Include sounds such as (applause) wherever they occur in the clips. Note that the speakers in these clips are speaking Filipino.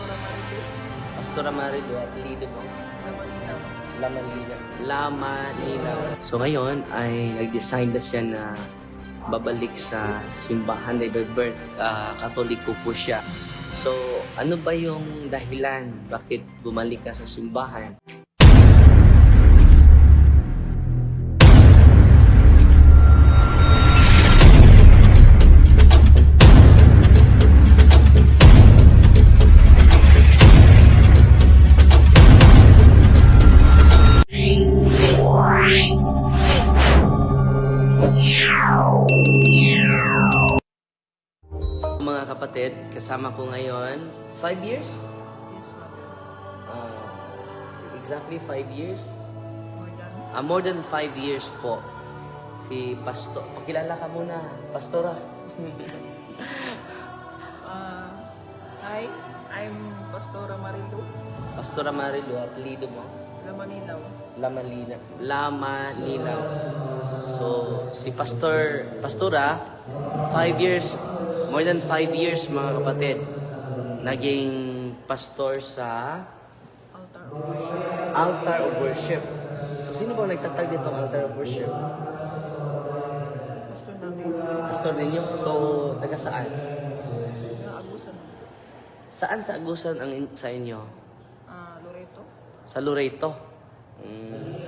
Pastora Marito. Pastora Marilu, apelido mo? Lamaninaw. Lamanila. Lamanila. So ngayon ay nag-design na siya na babalik sa simbahan na by birth. ah, katoliko po siya. So ano ba yung dahilan bakit bumalik ka sa simbahan? Kasama ko ngayon, five years? Yes. Ah, exactly five years? More than. Ah, more than five years po. Si Pastor, pakilala ka muna, Pastora. (laughs) Uh, hi, I'm Pastora Marilo. Pastora Marilu, apelido mo? Lamaninaw. Lamalina. Lamanila. So, si Pastor, Pastora, five years, more than five years mga kapatid, naging pastor sa Altar of worship. altar of worship. So, sino ba nagtatag dito altar of worship? Pastor namin. Pastor ninyo? So, taga saan? Naabusan. Saan sa Agusan ang in- sa inyo? Ah, Loreto. Sa Loreto. Mm.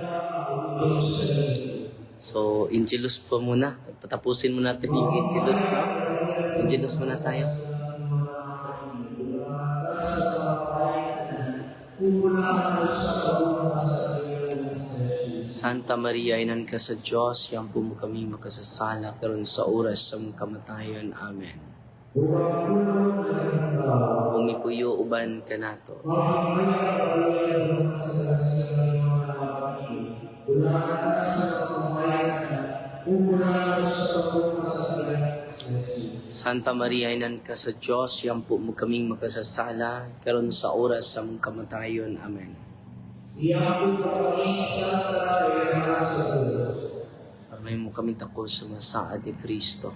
So, Angelus po muna. Patapusin muna natin yung Angelus, no? Angelus muna tayo. Santa Maria, inan ka sa Diyos, yan po mo kami makasasala karon sa oras sa mong kamatayon. Amen. Umipuyo uban ka nato. Santa Maria, inan ka sa Diyos, yan po mo kaming makasasala karon sa oras sa mong kamatayon. Amen. Amay mo kami takot sa masaad ni Kristo.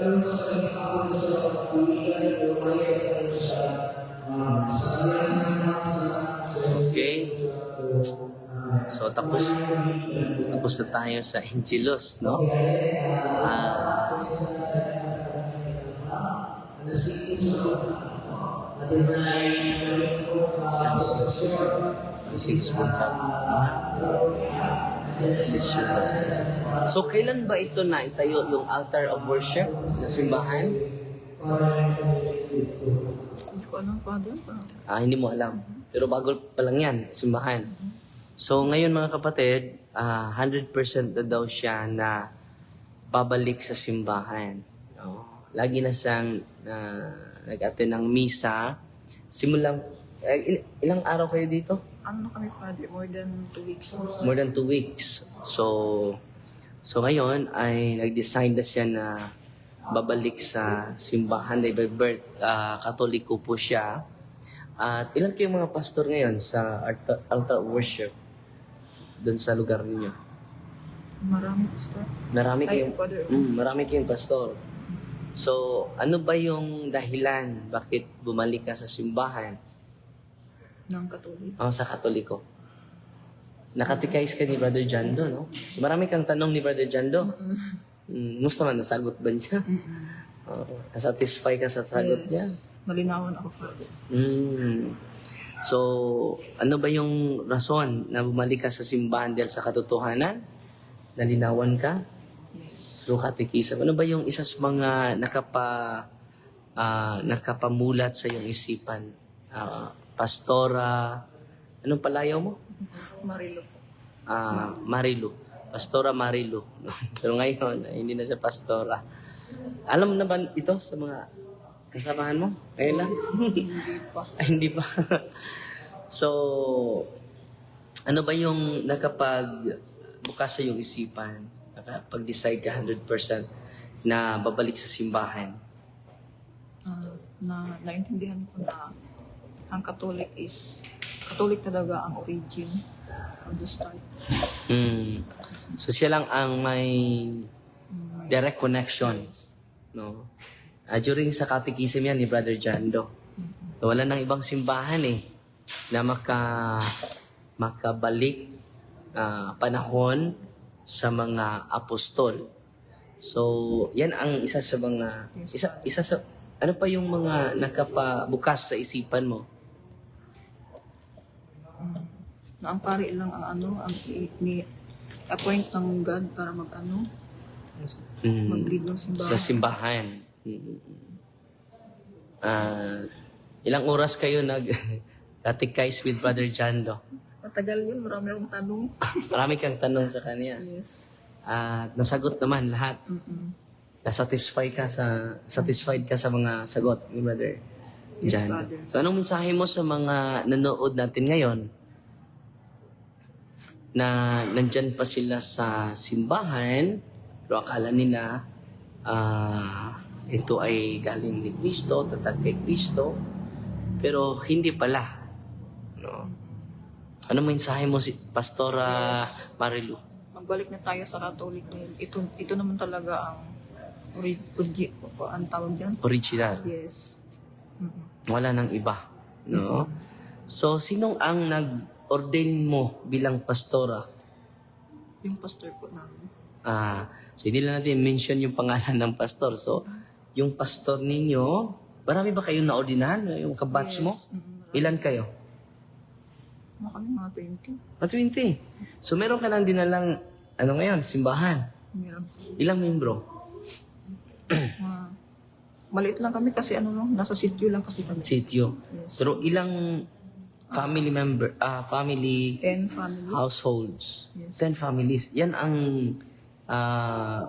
ka sa ka sa kahapon ito sa kantura namin. Okay. So tapos tapos na tayo sa Angelos, no? Ah, Six So, kailan ba ito na itayo yung altar of worship na simbahan? Hindi ko alam, Father. Ah, hindi mo alam. Pero bago pa lang yan, simbahan. So, ngayon mga kapatid, ah, 100% na daw siya na babalik sa simbahan. No? Lagi na siyang ah, nag-attend ng misa. Simulang, il- ilang araw kayo dito? ano na kami, Father? More than two weeks. More than two weeks. So, so ngayon ay nag-design na siya na babalik sa simbahan na by birth. Ah, katoliko po siya. At ilan kayong mga pastor ngayon sa altar, worship doon sa lugar ninyo? Marami, Pastor. Marami Ay, kayong, Father. mm, marami kayong pastor. So, ano ba yung dahilan bakit bumalik ka sa simbahan Ng Katolik. o sa katoliko? Nakatikais ka ni Brother Jando, no? So, marami kang tanong ni Brother Jando. Mm, musta man, nasagot ba niya? Oo. nasatisfy ka sa sagot niya? Nalinawan ako, Father. Mm. So, ano ba yung rason na bumalik ka sa simbahan dahil sa katotohanan? Nalinawan ka? Through catechism. Ano ba yung isa sa mga nakapa ah, nakapamulat sa iyong isipan? Ah, pastora, anong palayaw mo? Marilo. Ah, Marilu. Pastora Marilu. (laughs) Pero ngayon, ay hindi na siya pastora. Alam mo na ba ito sa mga kasamahan mo? Ngayon lang? Hindi pa. (laughs) Ay, hindi pa. (laughs) so, ano ba yung nakapag bukas sa iyong isipan? Nakapag-decide ka 100% na babalik sa simbahan? Ah, na naintindihan ko na ang Catholic is Catholic talaga ang origin of the start. Mm. So, siya lang ang may direct connection. No? Ah, during sa catechism yan ni Brother Jando. Wala nang ibang simbahan eh na maka makabalik ah, panahon sa mga apostol. So, yan ang isa sa mga isa isa sa ano pa yung mga nakapabukas sa isipan mo? Na ang pari lang ang ano, ang i- ni appoint ng God para mag ano, Mm. mag-lead ng simbahan. Sa simbahan. Mm. Ah, ilang oras kayo nag (laughs) catechize with Brother Jando? Matagal yun, marami akong tanong. (laughs) Marami kang tanong sa kanya. Yes. At nasagot naman lahat. Mm-mm. Na-satisfy ka sa satisfied ka sa mga sagot ni Brother Yes, Jando. Father. So anong mensahe mo sa mga nanood natin ngayon na nandyan pa sila sa simbahan pero akala nila ah, ito ay galing ni Kristo, tatag kay Kristo pero hindi pala. No? Ano mensahe mo si Pastora Marilu? Magbalik na tayo sa Catholic dahil ito, ito naman talaga ang ori- origi, ang tawag dyan. Original. Yes. Mm-mm. Wala nang iba. No? So, sinong ang nag-ordain mo bilang pastora? Yung pastor po namin. Ah, so hindi lang natin mention yung pangalan ng pastor. So, yung pastor ninyo, marami ba kayong naordinahan? Yung kabatch mo? Mm-mm. Ilan kayo? Mga kami mga 20. Ah, 20. So, meron ka nang dinalang, ano ngayon, simbahan. Meron. Ilang membro? Mga maliit lang kami kasi ano lang, nasa sityo lang kasi kami. Sityo. Yes. Pero ilang family member, ah, family 10 families. households. Yes. 10 families. Yan ang ah,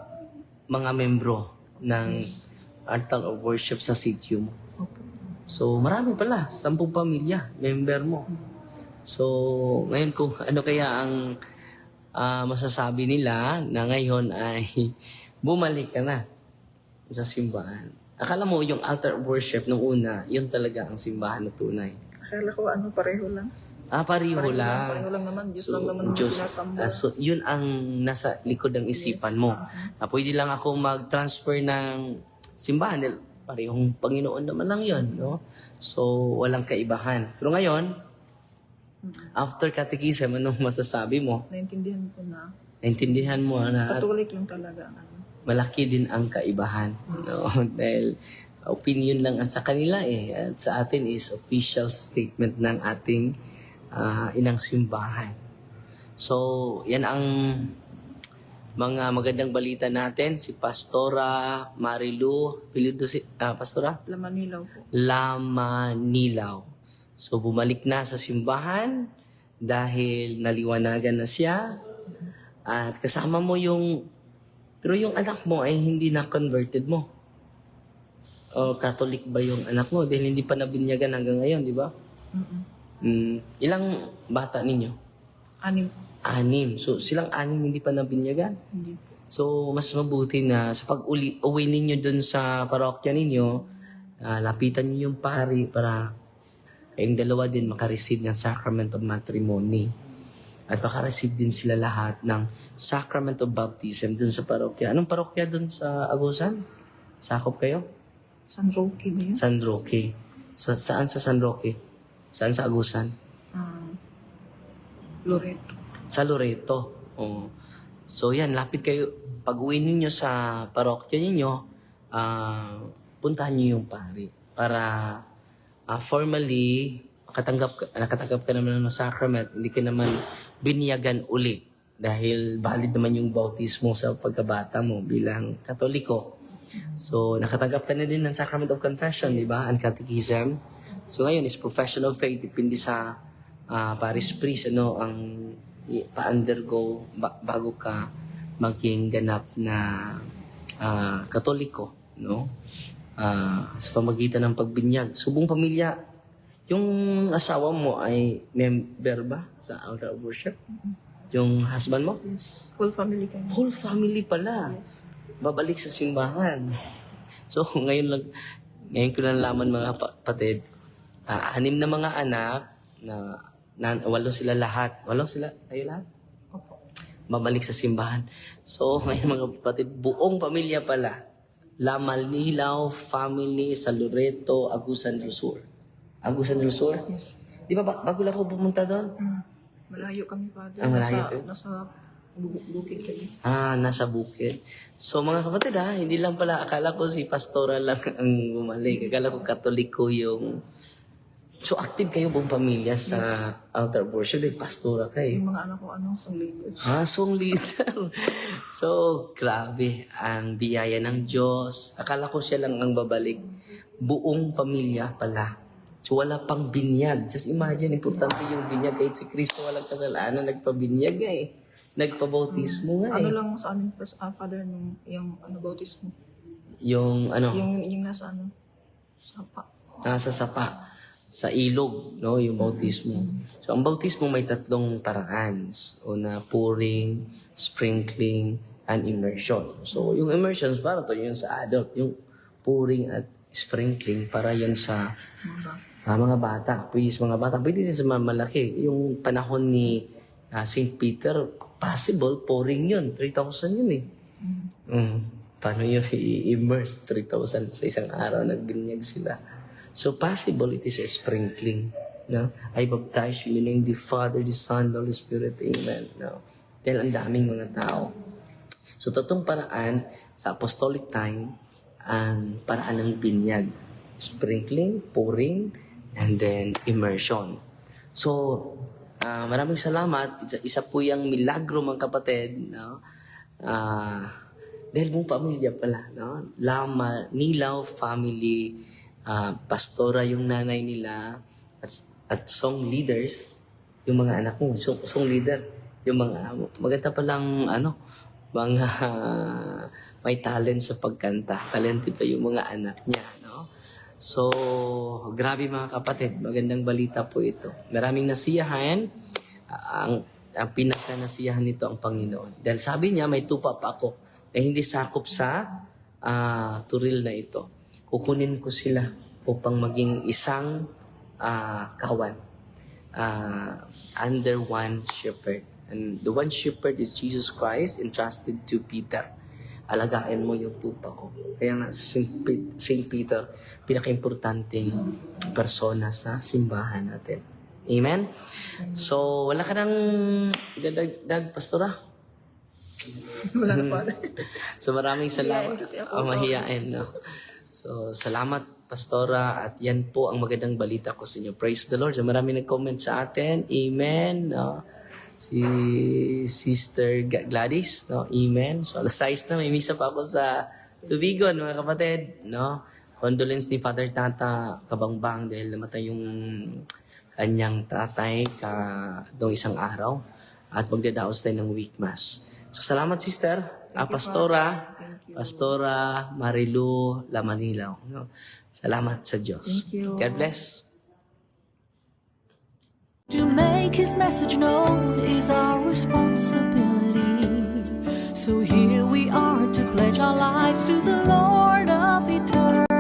mga membro ng altar of worship sa sitio mo. Opo. So, marami pala. Sampung pamilya, member mo. So, ngayon kung ano kaya ang ah, masasabi nila na ngayon ay (laughs) bumalik ka na sa simbahan. Akala mo yung altar of worship nung una, yun talaga ang simbahan na tunay. Akala ko ano, pareho lang. Ah, pariho Pareho lang. Pareho lang naman. Diyos So, lang naman Diyos, sinasamba. ah, so, yun ang nasa likod ng isipan mo. Ah, pwede lang ako mag-transfer ng simbahan. Parehong Panginoon naman lang yun. No? So, walang kaibahan. Pero ngayon, after catechism, anong masasabi mo? Naintindihan ko na. Naintindihan mo na Catholic lang talaga. Ano. malaki din ang kaibahan. No? (laughs) Dahil opinion lang ang sa kanila eh. At sa atin is official statement ng ating ah, inang simbahan. So, yan ang mga magandang balita natin. Si Pastora Marilu, pilido si, ah, Pastora? Laman nilaw po. Lama Nilaw. So, bumalik na sa simbahan dahil naliwanagan na siya. At kasama mo yung... Pero yung anak mo ay hindi na converted mo. O Catholic ba yung anak mo? Dahil hindi pa nabinyagan hanggang ngayon, di ba? Mm-mm. Mm, ilang bata ninyo? Anim. Anim. So, silang anim hindi pa nabinyagan. Hindi po. So, mas mabuti na sa pag-uli uwi ninyo dun sa parokya ninyo, ah, lapitan niyo yung pari para kayong dalawa din makareceive ng sacrament of matrimony. At makareceive din sila lahat ng sacrament of baptism dun sa parokya. Anong parokya dun sa Agusan? Sakop kayo? San Roque ba yun? San Roque. So, saan sa San Roque? Saan sa Agusan? Ah, Loreto. Sa Loreto. Oh. So yan, lapit kayo. Pag uwi ninyo sa parokya ninyo, ah, puntahan niyo yung pari para ah, formally nakatanggap ka, nakatanggap ka naman ng sacrament, hindi ka naman binyagan uli dahil valid naman yung bautismo sa pagkabata mo bilang katoliko. So, nakatanggap ka na din ng Sacrament of Confession, di ba? And Catechism. So, ngayon is profession of faith. Depende sa ah, parish priest, ano, ang pa-undergo ba- bago ka maging ganap na ah, katoliko, no? Ah, sa pamagitan ng pagbinyag. Subong pamilya, yung asawa mo ay member ba sa altar of worship? Yung husband mo? Yes. Full family kami. Whole family pala. Yes. Babalik sa simbahan. So, (laughs) ngayon lang, ngayon ko lang nalaman mga pa- patid, ah, anim na mga anak, na, na walo sila lahat. Walo sila? Kayo lahat? Opo. babalik sa simbahan. So, (laughs) ngayon mga kapatid, buong pamilya pala. La Malnilaw family sa Loreto, Agusan del Sur. Agusan del Sur? Yes. Di ba, ba- bago lang ako pumunta doon? Mm. Malayo kami pa. Ah, malayo nasa, kayo? nasa bukid kami. Ah, nasa bukid. So mga kapatid ha, hindi lang pala, akala ko si pastora lang (laughs) ang bumalik. Akala ko katoliko yung... So active kayo buong pamilya sa altar worship. Like, pastora kayo. Yung mga anak ko, ano, sa leader. Ah, song leader. (laughs) so, grabe. Ang biyaya ng Diyos. Akala ko siya lang ang babalik. Buong pamilya pala. So, wala pang binyag. Just imagine, importante yung binyag. Kahit si Kristo walang kasalanan, nagpabinyag eh. Nagpabautismo nga eh. Ano lang sa amin, pas, ah, father, nung, yung, ano, bautismo. Yung, ano, Yung, yung nasa, ano, sapa. nasa sapa. Sa ilog, no? Yung bautismo. So, ang bautismo may tatlong paraan. Una, pouring, sprinkling, and immersion. So, yung immersions, para to yung sa adult. Yung pouring at sprinkling, para yan sa Mga ah, mga bata. Please, mga bata. Pwede din sa mga malaki. Yung panahon ni ah, St. Peter, possible, pouring yun. 3,000 yun eh. Mm. Paano yun i-immerse? 3,000 sa isang araw, nagbinyag sila. So, possible it is a sprinkling. No? I baptize you in the name of the Father, the Son, the Holy Spirit. Amen. No? Dahil ang daming mga tao. So, totoong paraan sa apostolic time, ang paraan ng binyag. Sprinkling, pouring, and then immersion. So, ah, maraming salamat. Isa, isa po yung milagro mga kapatid. No? Ah, dahil buong pamilya pala. No? Lama, Nilaw family, ah, pastora yung nanay nila, at, at song leaders, yung mga anak mo, song, song leader, yung mga, maganda palang, ano, mga (laughs) may talent sa pagkanta. Talented pa yung mga anak niya? So, grabe mga kapatid, magandang balita po ito. Maraming nasiyahan. Ah, Ang, ang pinaka nasiyahan nito ang Panginoon. Dahil sabi niya, may tupa pa ako na hindi sakop sa ah, turil na ito. Kukunin ko sila upang maging isang ah, kawan uh, under one shepherd. And the one shepherd is Jesus Christ entrusted to Peter. Alagaan mo yung tupa ko. Kaya nga sa St. Pe- St. Peter, pinaka-importanting persona sa simbahan natin. Amen? So, wala ka nang dadagdag, pastora? (laughs) Wala na, father. (laughs) So maraming salamat. Oh, mahihain, no? So salamat, Pastora. At yan po ang magandang balita ko sa inyo. Praise the Lord. So maraming nag-comment sa atin. Amen. No? Si Sister Gladys. No? Amen. So alas 6 na. May misa pa ako sa Tubigon, mga kapatid. No? Condolence ni Father Tata Kabangbang dahil namatay yung kanyang tatay ka noong isang araw. At magdadaos tayo ng week mass. So salamat, Sister. Ah, Pastora. Pastora Marilu Lamanilaw. No? Salamat sa Diyos. Thank you. God bless. To make his message known is our responsibility. So here we are to pledge our lives to the Lord of eternity.